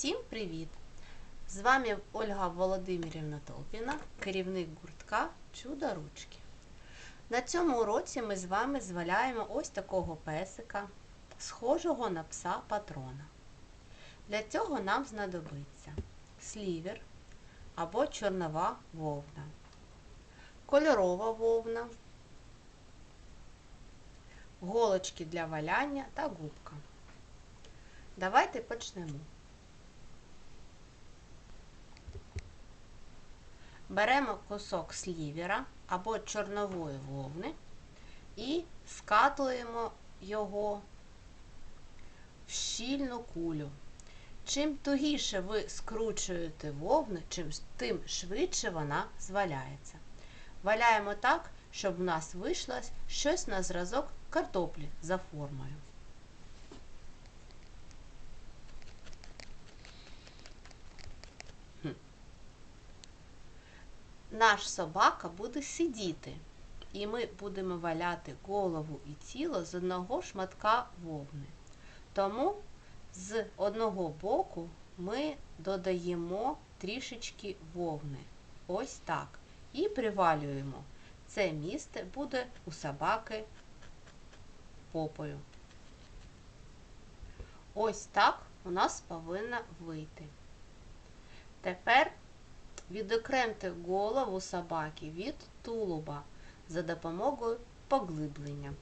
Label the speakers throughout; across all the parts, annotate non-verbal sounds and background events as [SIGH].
Speaker 1: Всім привіт! З вами Ольга Володимирівна Толпіна, керівник гуртка Чудо ручки. На цьому уроці ми з вами зваляємо ось такого песика, схожого на пса патрона. Для цього нам знадобиться слівер або чорнова вовна, кольорова вовна, голочки для валяння та губка. Давайте почнемо. Беремо кусок слівера або чорнової вовни і скатуємо його в щільну кулю. Чим тугіше ви скручуєте вовну, чим тим швидше вона зваляється. Валяємо так, щоб у нас вийшло щось на зразок картоплі за формою. Наш собака буде сидіти, і ми будемо валяти голову і тіло з одного шматка вовни. Тому з одного боку ми додаємо трішечки вовни. Ось так. І привалюємо. Це місце буде у собаки попою. Ось так у нас повинно вийти. Тепер відокремте голову собаки від тулуба за допомогою поглиблення.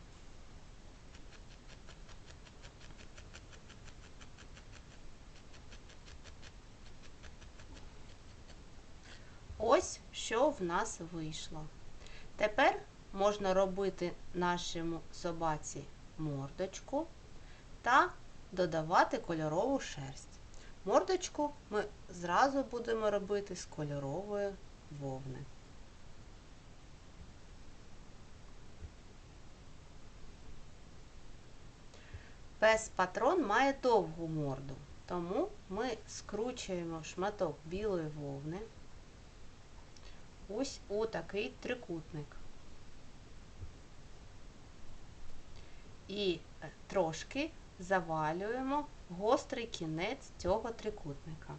Speaker 1: Ось що в нас вийшло. Тепер можна робити нашому собаці мордочку та додавати кольорову шерсть. Мордочку ми зразу будемо робити з кольорової вовни. Пес патрон має довгу морду, тому ми скручуємо шматок білої вовни ось у такий трикутник. І трошки завалюємо гострий кінець цього трикутника.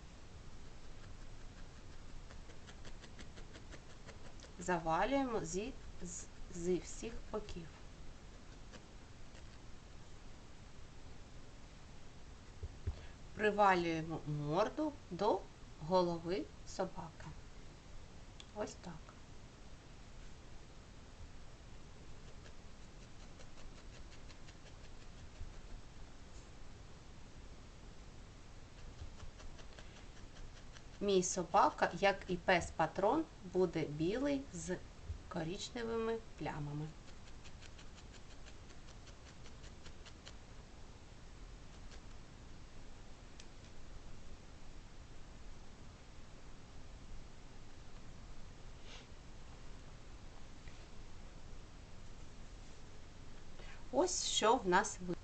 Speaker 1: Завалюємо зі, з, зі всіх боків. Привалюємо морду до голови собаки. Ось так. Мій собака, як і пес патрон, буде білий з коричневими плямами. Ось що в нас вийшло.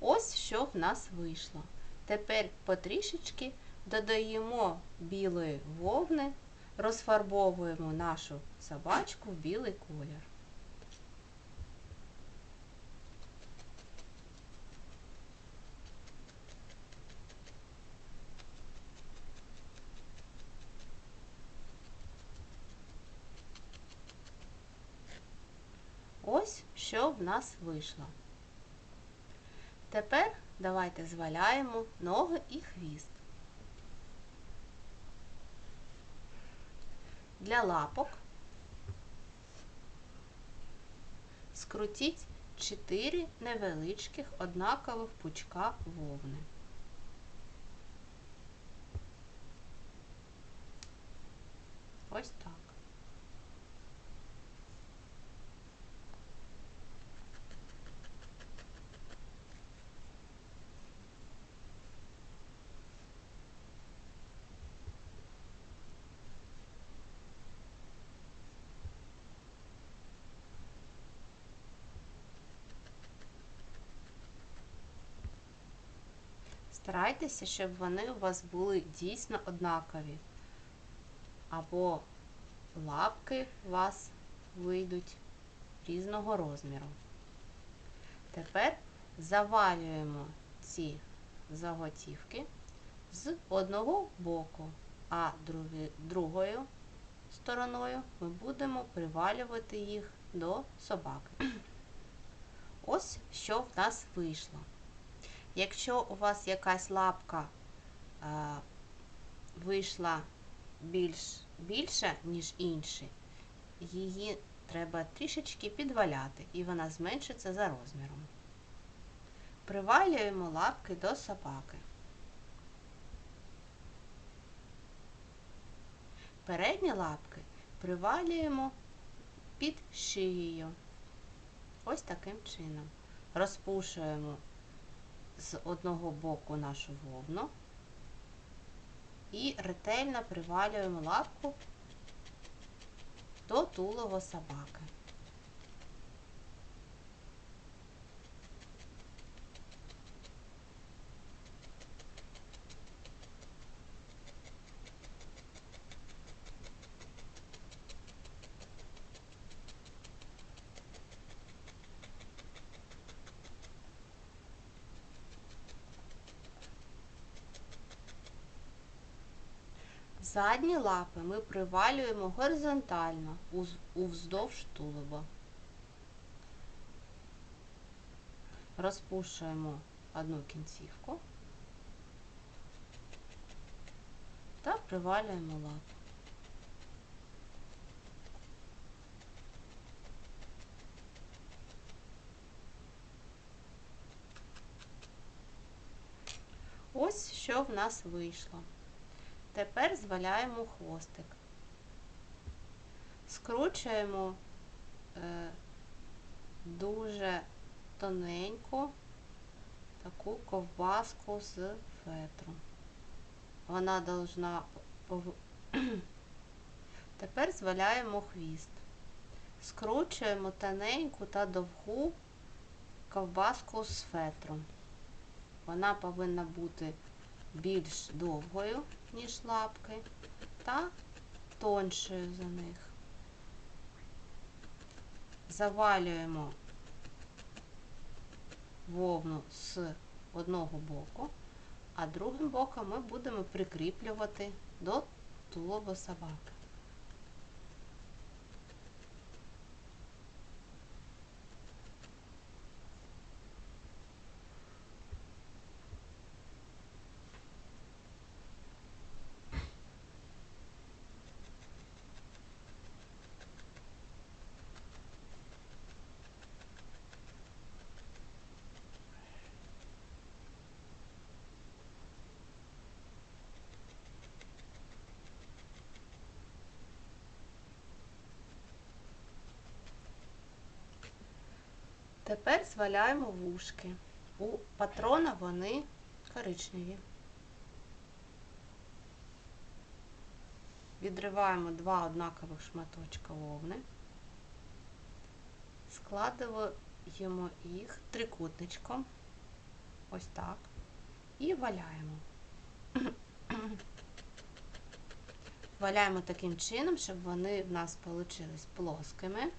Speaker 1: Ось що в нас вийшло. Тепер потрішечки додаємо білої вовни, розфарбовуємо нашу собачку в білий колір. Ось що в нас вийшло. Тепер давайте зваляємо ноги і хвіст. Для лапок скрутіть 4 невеличких однакових пучка вовни. Ось так. Старайтеся, щоб вони у вас були дійсно однакові. Або лапки у вас вийдуть різного розміру. Тепер завалюємо ці заготівки з одного боку, а другою стороною ми будемо привалювати їх до собаки. Ось що в нас вийшло. Якщо у вас якась лапка е, вийшла більш, більша, ніж інші, її треба трішечки підваляти, і вона зменшиться за розміром. Привалюємо лапки до собаки. Передні лапки привалюємо під шиєю. Ось таким чином. Розпушуємо з одного боку нашу вовну і ретельно привалюємо лапку до тулого собаки. Задні лапи ми привалюємо горизонтально уз- уздовж тулуба. Розпушуємо одну кінцівку та привалюємо лапу. Ось що в нас вийшло. Тепер зваляємо хвостик. Скручуємо е, дуже тоненьку таку ковбаску з фетру. Вона должна [CLEARS THROAT] Тепер зваляємо хвіст. Скручуємо тоненьку та довгу ковбаску з фетру. Вона повинна бути більш довгою, ніж лапки, та тоншою за них. Завалюємо вовну з одного боку, а другим боком ми будемо прикріплювати до тулова собаки. Тепер зваляємо вушки. У патрона вони коричневі. Відриваємо два однакових шматочка вовни, складуємо їх трикутничком, ось так, і валяємо. Валяємо таким чином, щоб вони в нас получились плоскими.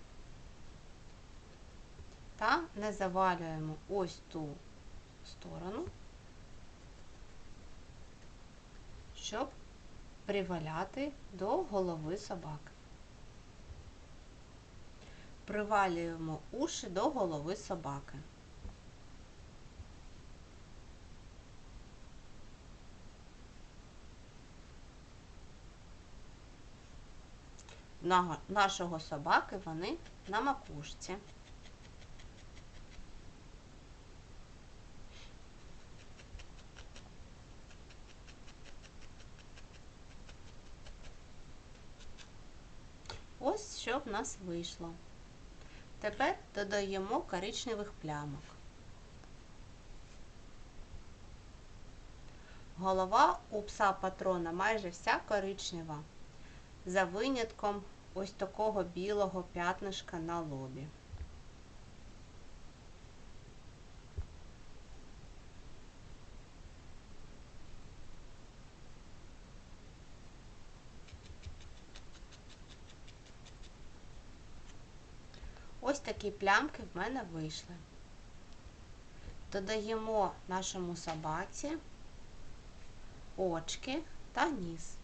Speaker 1: Та не завалюємо ось ту сторону, щоб приваляти до голови собаки. Привалюємо уші до голови собаки. Нашого собаки вони на макушці. Ось що в нас вийшло. Тепер додаємо коричневих плямок. Голова у пса патрона майже вся коричнева, за винятком ось такого білого п'ятнишка на лобі. Ось такі плямки в мене вийшли. Додаємо нашому собаці очки та ніс.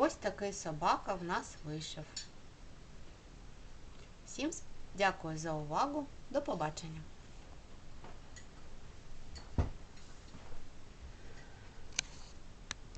Speaker 1: Ось такий собака в нас вийшов. Всім дякую за увагу. До побачення!